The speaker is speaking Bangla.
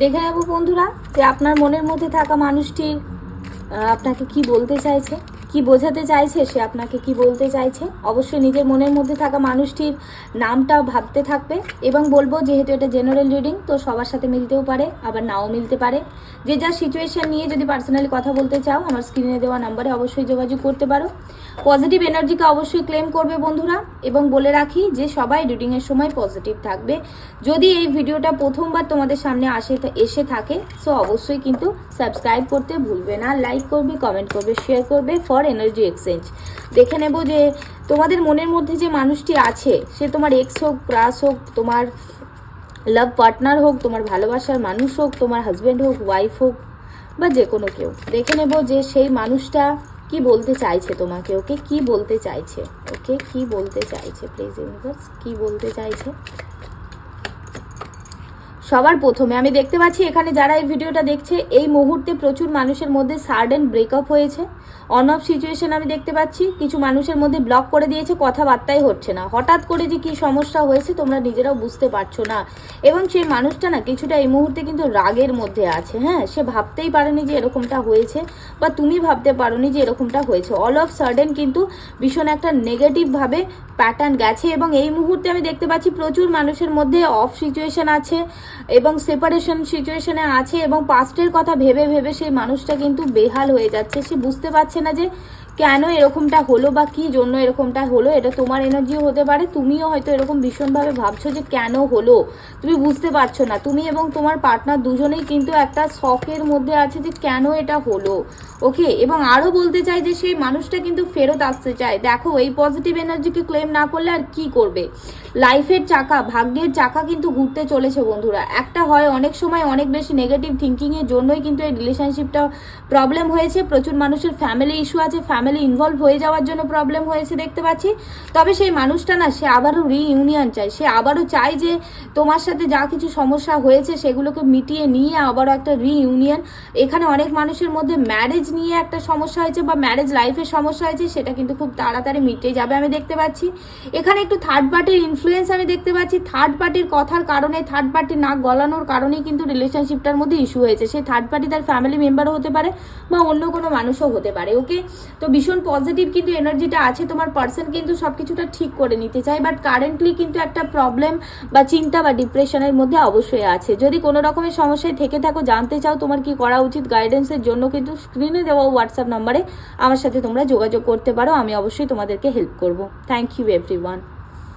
দেখে নেব বন্ধুরা যে আপনার মনের মধ্যে থাকা মানুষটি আপনাকে কি বলতে চাইছে। কি বোঝাতে চাইছে সে আপনাকে কি বলতে চাইছে? অবশ্যই নিজের মনের মধ্যে থাকা মানুষটির নামটা ভাবতে থাকবে এবং বলব যেহেতু এটা জেনারেল রিডিং তো সবার সাথে মিলতেও পারে, আবার নাও মিলতে পারে। যে যা সিচুয়েশান নিয়ে যদি পার্সোনালি কথা বলতে চাও, আমার স্ক্রিনে দেওয়া নাম্বারে অবশ্যই যোগাযোগ করতে পারো। পজিটিভ এনার্জিকে অবশ্যই ক্লেম করবে বন্ধুরা, এবং বলে রাখি যে সবাই রিডিংয়ের সময় পজিটিভ থাকবে। যদি এই ভিডিওটা প্রথমবার তোমাদের সামনে আসে, এসে থাকে সো অবশ্যই কিন্তু সাবস্ক্রাইব করতে ভুলবে না লাইক করবে কমেন্ট করবে শেয়ার করবে ফর এনার্জি এক্সচেঞ্জ দেখে নেব যে তোমাদের মনের মধ্যে যে মানুষটি আছে, সে তোমার এক্স হোক ক্রাস হোক, তোমার লাভ পার্টনার হোক, তোমার ভালোবাসার মানুষ হোক, তোমার হাজব্যান্ড হোক ওয়াইফ হোক, বা যে কোনো কেউ। দেখে নেব যে সেই মানুষটা কি বলতে চাইছে তোমাকে ওকে কি বলতে চাইছে ওকে কি বলতে চাইছে? প্লিজ ইউনিভার্স কি বলতে চাইছে? সবার প্রথমে। আমি দেখতে পাচ্ছি এখানে যারা এই ভিডিওটা দেখছে, এই মুহূর্তে প্রচুর মানুষের মধ্যে সার্ডেন ব্রেকআপ হয়েছে। অন অফ সিচুয়েশন আমি দেখতে পাচ্ছি, কিছু মানুষের মধ্যে ব্লক করে দিয়েছে, কথাবার্তাই হচ্ছে না। হঠাৎ করে যে কি সমস্যা হয়েছে তোমরা নিজেরাও বুঝতে পারছ না। এবং সেই মানুষটা না কিছুটা এই মুহূর্তে কিন্তু রাগের মধ্যে আছে হ্যাঁ? সে ভাবতেই পারেনি যে এরকমটা হয়েছে বা তুমি ভাবতে পারোনি যে এরকমটা হয়েছে। অল অফ সার্ডেন কিন্তু ভীষণ একটা নেগেটিভভাবে প্যাটার্ন গেছে এবং এই মুহূর্তে আমি দেখতে পাচ্ছি প্রচুর মানুষের মধ্যে অফ সিচুয়েশন আছে। এবং সেপারেশন সিচুয়েশনে আছে এবং পাস্টের কথা ভেবে ভেবে সেই মানুষটা কিন্তু বেহাল হয়ে যাচ্ছে। সে বুঝতে পারছে না যে কেন এরকমটা হলো বা কি জন্য এরকমটা হলো? এটা তোমার এনার্জিও হতে পারে, তুমিও হয়তো এরকম ভীষণভাবে ভাবছ যে কেন হলো? তুমি বুঝতে পারছ না। তুমি এবং তোমার পার্টনার দুজনেই কিন্তু একটা শখের মধ্যে আছে যে কেন এটা হলো। ওকে এবং আরও বলতে চাই যে সেই মানুষটা কিন্তু ফেরত আসতে চায়। দেখো, এই পজিটিভ এনার্জিকে ক্লেম না করলে আর কি করবে? লাইফের চাকা, ভাগ্যের চাকা কিন্তু ঘুরতে চলেছে বন্ধুরা। একটা হয় অনেক সময় অনেক বেশি নেগেটিভ থিঙ্কিংয়ের জন্যই কিন্তু এই রিলেশনশিপটা প্রবলেম হয়েছে। প্রচুর মানুষের ফ্যামিলি ইস্যু আছে ফ্যামিলি ইনভলভ হয়ে যাওয়ার জন্য প্রবলেম হয়েছে দেখতে পাচ্ছি। তবে সেই মানুষটা না, সে আবারও রিইউনিয়ন চায়। সে আবারও চায় যে তোমার সাথে যা কিছু সমস্যা হয়েছে সেগুলোকে মিটিয়ে নিয়ে আবারও একটা রিইউনিয়ন এখানে অনেক মানুষের মধ্যে ম্যারেজ নিয়ে একটা সমস্যা হয়েছে বা ম্যারেজ লাইফের সমস্যা হয়েছে, সেটা কিন্তু খুব তাড়াতাড়ি মিটে যাবে আমি দেখতে পাচ্ছি। এখানে একটু থার্ড পার্টির ইনফ্লুয়েন্স আমি দেখতে পাচ্ছি। থার্ড পার্টির কথার কারণে থার্ড পার্টির নাক গলানোর কারণেই কিন্তু রিলেশনশিপটার মধ্যে ইস্যু হয়েছে। সেই থার্ড পার্টি তার ফ্যামিলি মেম্বারও হতে পারে বা অন্য কোনো মানুষও হতে পারে ওকে তো ভীষণ পজিটিভ কিন্তু এনার্জিটা আছে, তোমার পার্সন কিন্তু সব কিছুটা ঠিক করে নিতে চায় বাট কারেন্টলি কিন্তু একটা প্রবলেম বা চিন্তা বা ডিপ্রেশনের মধ্যে অবশ্যই আছে। যদি কোনো রকমের সমস্যায় থেকে থাকো, জানতে চাও তোমার কি করা উচিত গাইডেন্সের জন্য কিন্তু স্ক্রিনে দেওয়া হোয়াটসঅ্যাপ নাম্বারে আমার সাথে তোমরা যোগাযোগ করতে পারো, আমি অবশ্যই তোমাদেরকে হেল্প করব। Thank you everyone